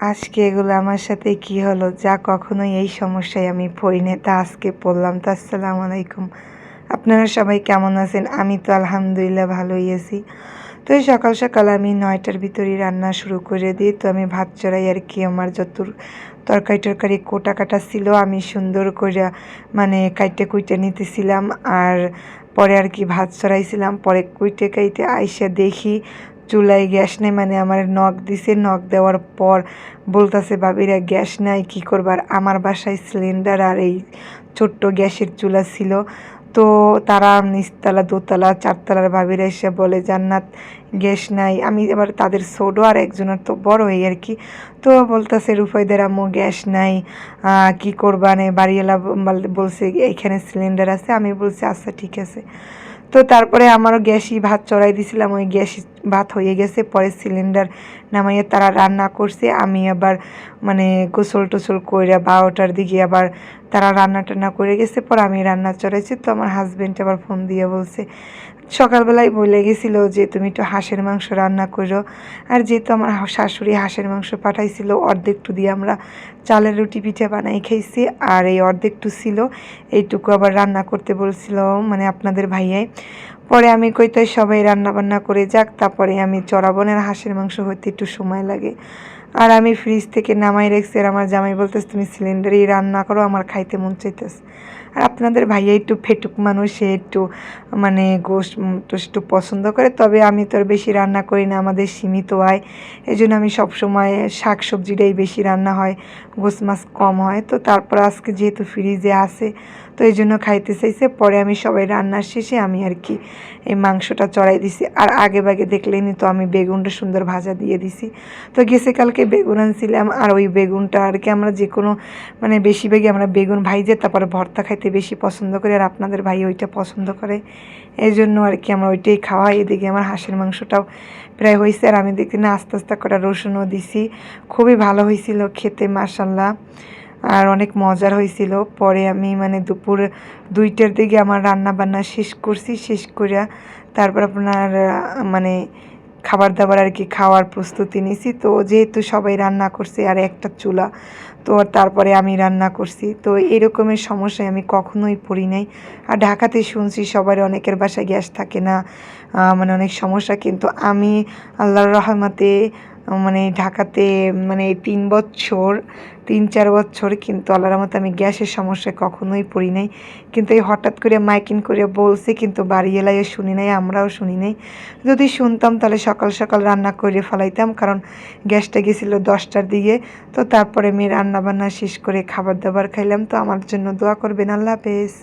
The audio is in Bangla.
আজকে এগুলো আমার সাথে কি হলো? যা কখনোই এই সমস্যায় আমি পড়ি না তা আজকে পড়লাম। তো আসসালামু আলাইকুম। আপনারা সবাই কেমন আছেন? আমি তো আলহামদুলিল্লাহ ভালোই আছি। তো সকাল সকাল আমি নয়টার ভিতরে রান্না শুরু করে দিই। তো আমি ভাত চড়াই আর কি। আমার যত তরকারি টরকারি কোটা কাটা ছিল, আমি সুন্দর করে মানে কাইটে কুইটে নিতেছিলাম। আর পরে আর কি ভাত চড়াইছিলাম। পরে কুইটে কাইটে আইসা দেখি চুলায় গ্যাস নেই মানে আমার নখ দিছে, নখ দেওয়ার পর বলতেছে বাবিরা গ্যাস নাই, কী করবার আমার বাসায় সিলিন্ডার আর এই ছোট্ট গ্যাসের চুলা ছিল। তো তারা নিচতলা, দোতলা, চারতলার ভাবিরা এসে বলে, জান্নাত, গ্যাস নাই। আমি এবার তাদের ছোটো আর একজনের তো বড় হই আর কি। তো বলতেছে, রুফাইদের আম্মু, গ্যাস নাই কি করবা? নে বাড়িওয়ালা বলছে, এইখানে সিলিন্ডার আছে। আমি বলছি আচ্ছা ঠিক আছে। তো তারপরে আমারও গ্যাসই ভাত চড়াই দিছিলাম, ওই গ্যাস ভাত হয়ে গেছে, পরে সিলিন্ডার নামাইয়ে তারা রান্না করছে। আমি আবার মানে গোসল টোসল করে বারোটার দিকে আবার তারা রান্না টান্না করে গেছে, পর আমি রান্না চড়াইছি। তো আমার হাজব্যান্ড আবার ফোন দিয়ে বলছে, সকালবেলায় বলে গেছিল যে তুমি একটু হাঁসের মাংস রান্না করো। আর যেহেতু আমার শাশুড়ি হাঁসের মাংস পাঠাইছিল, অর্ধেকটু দিয়ে আমরা চালের রুটি পিঠে বানাই খাইছি। আর এই অর্ধেকটু ছিল, এইটুকু আবার রান্না করতে বলছিল মানে আপনাদের ভাইয়াই। পরে আমি কইতে সবাই রান্না বান্না করে যাক, তারপরে আমি চড়াবনের হাঁসের মাংস হইতে একটু সময় লাগে। আর আমি ফ্রিজ থেকে নামাই রেখছি আর আমার জামাই বলতেছে, তুমি সিলিন্ডারেই রান্না করো, আমার খাইতে মন চাইতেছে। আর আপনাদের ভাইয়া একটু ফেটুক মানুষ, সে একটু মানে গোশ একটু পছন্দ করে, তবে আমি তো আর বেশি রান্না করি না, আমাদের সীমিত আয়। এই জন্য আমি সবসময় শাক সবজিটাই বেশি রান্না হয় গোস মাছ কম হয়। তো তারপর আজকে যেহেতু ফ্রিজে আসে তো এই জন্য খাইতে চাইছে, পরে আমি সবাই রান্নার শেষে আমি আর কি এই মাংসটা চড়াই দিছি। আর আগে বাগে দেখলেনি তো আমি বেগুনটা সুন্দর ভাজা দিয়ে দিছি। তো গেছে কালকে বেগুন আনছিলাম, আর ওই বেগুনটা আর কি আমরা যে কোনো মানে বেশিরভাগই আমরা বেগুন ভাইজে তারপরে ভর্তা খাইতে বেশি পছন্দ করি, আর আপনাদের ভাই ওইটা পছন্দ করে। এই জন্য আর কি আমরা ওইটাই খাওয়া এদিকে আমার হাঁসের মাংসটাও প্রায় হয়েছে আর আমি দেখি না, আস্তে আস্তে করে রসুনও দিছি। খুবই ভালো হয়েছিল খেতে মাসাল্লাহ আর অনেক মজার হয়েছিল পরে আমি মানে দুপুর দুইটার দিকে আমার রান্না বান্না শেষ করছি, শেষ করে তারপর আপনার মানে খাবার দাবার আর কি খাওয়ার প্রস্তুতি নিছি। তো যেহেতু সবাই রান্না করছে আর একটা চুলা, তো তারপরে আমি রান্না করছি। তো এরকমের সমস্যায় আমি কখনোই পড়ি নাই। আর ঢাকাতে শুনছি সবার অনেকের বাসায় গ্যাস থাকে না মানে অনেক সমস্যা। কিন্তু আমি আল্লাহর রহমতে মানে ঢাকাতে মানে তিন বছর, তিন চার বছর কিন্তু আল্লাহর মতো আমি গ্যাসের সমস্যায় কখনোই পড়ি নাই। কিন্তু এই হঠাৎ করে মাইকিং করে বলছে কিন্তু বাড়ি এলাইও শুনি নাই, আমরাও শুনি নাই। যদি শুনতাম তাহলে সকাল সকাল রান্না করে ফেলাইতাম, কারণ গ্যাসটা গেছিল দশটার দিকে। তো তারপরে আমি রান্না বান্না শেষ করে খাবার দাবার খাইলাম। তো আমার জন্য দোয়া করবেন, আল্লাহ হাফেজ।